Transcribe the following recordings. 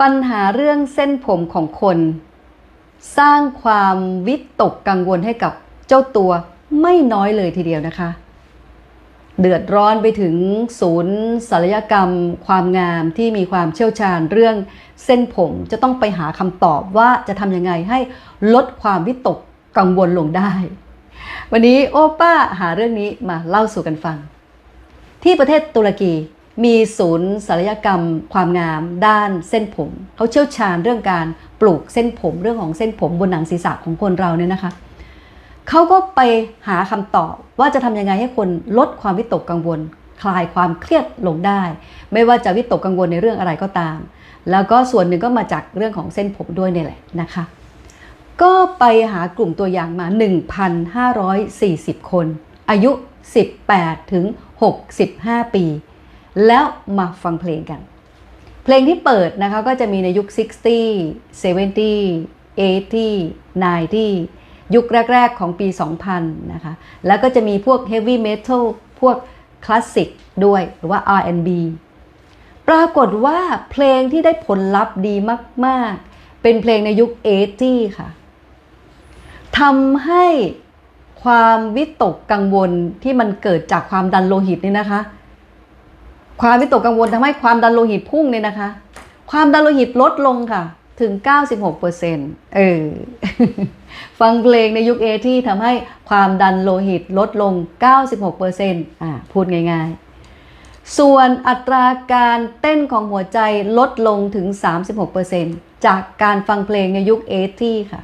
ปัญหาเรื่องเส้นผมของคน สร้างความวิตกกังวลให้กับเจ้าตัวไม่น้อยเลยทีเดียวนะคะ เดือดร้อนไปถึงศูนย์ศัลยกรรม ความงามที่มีความเชี่ยวชาญเรื่องเส้นผมจะต้องไปหาคำตอบว่าจะทำยังไงให้ลดความวิตกกังวลลงได้ วันนี้โอป้าหาเรื่องนี้มาเล่าสู่กันฟัง ที่ประเทศตุรกี มีศูนย์ศัลยกรรม ความงามด้านเส้นผม เขาเชี่ยวชาญเรื่องการปลูกเส้นผมเรื่องของเส้นผมบนหนังศีรษะของคนเราเนี่ยนะคะเขาก็ไปหาคำตอบว่าจะทำยังไงให้คนลดความวิตกกังวล คลายความเครียดลงได้ ไม่ว่าจะวิตกกังวลในเรื่องอะไรก็ตาม แล้วก็ส่วนหนึ่งก็มาจากเรื่องของเส้นผมด้วยเนี่ยแหละนะคะ ก็ไปหากลุ่มตัวอย่างมา 1,540 คน อายุ 18 ถึง 65 ปี แล้วมาฟังเพลงกัน เพลงที่เปิดนะคะก็จะมีในยุค 60 70 80 90 ยุคแรก ๆ ของปี 2000 นะคะ แล้วก็จะมีพวก heavy metal พวกคลาสสิกด้วยหรือว่า R&B ปรากฏว่าเพลงที่ได้ผลลัพธ์ดีมาก ๆ เป็นเพลงในยุค 80 ค่ะทำให้ความวิตกกังวลที่มันเกิดจากความดันโลหิตนี่นะคะ ความวิตกกังวลทำให้ความดันโลหิตพุ่งเนี่ยนะคะ ความดันโลหิตลดลงค่ะ ถึง 96%เออฟังเพลงในยุคเอที่ทำให้ความดันโลหิตลดลง 96%อ่าพูดง่ายๆ ส่วนอัตราการเต้นของหัวใจลดลงถึง 36%จากการฟังเพลงในยุคเอที่ค่ะ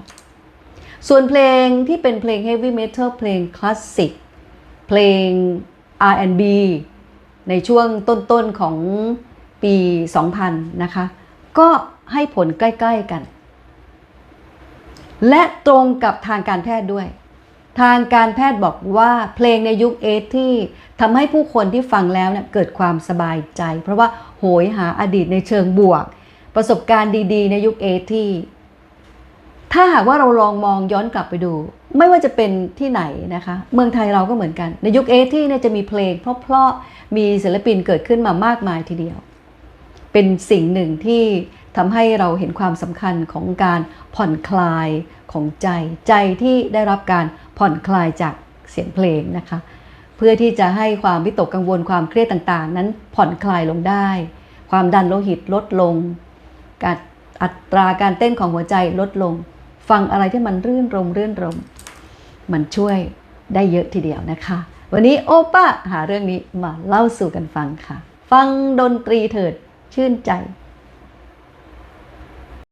ส่วนเพลงที่เป็นเพลง heavy metal เพลงคลาสสิกเพลง R&B ในช่วงต้นๆของปี 2000 นะคะ ก็ให้ผลใกล้ ๆกัน และตรงกับทางการแพทย์ด้วย ทางการแพทย์บอกว่าเพลงในยุคเอที่ทำให้ผู้คนที่ฟังแล้วเนี่ยเกิดความสบายใจ เพราะว่าโหยหาอดีตในเชิงบวก ประสบการณ์ดีๆ ในยุคเอที่ถ้าหากว่าเราลองมองย้อนกลับไปดู ไม่ว่าจะเป็นที่ไหนนะคะ เมืองไทยเราก็เหมือนกัน ในยุคเอที่เนี่ยจะมีเพลงเพราะๆมีศิลปินเกิดขึ้นมามากมายทีเดียว เป็นสิ่งหนึ่งที่ทำให้เราเห็นความสำคัญของการผ่อนคลายของใจ ใจที่ได้รับการผ่อนคลายจากเสียงเพลงนะคะ เพื่อที่จะให้ความวิตกกังวลความเครียดต่างๆ นั้นผ่อนคลายลงได้ ความดันโลหิตลดลง การอัตราการเต้นของหัวใจลดลง ฟังอะไรที่มันรื่นรมรื่นรม มันช่วยได้เยอะทีเดียวนะคะ วันนี้โอป้าหาเรื่องนี้มาเล่าสู่กันฟังค่ะ ฟังดนตรีเถิดชื่นใจ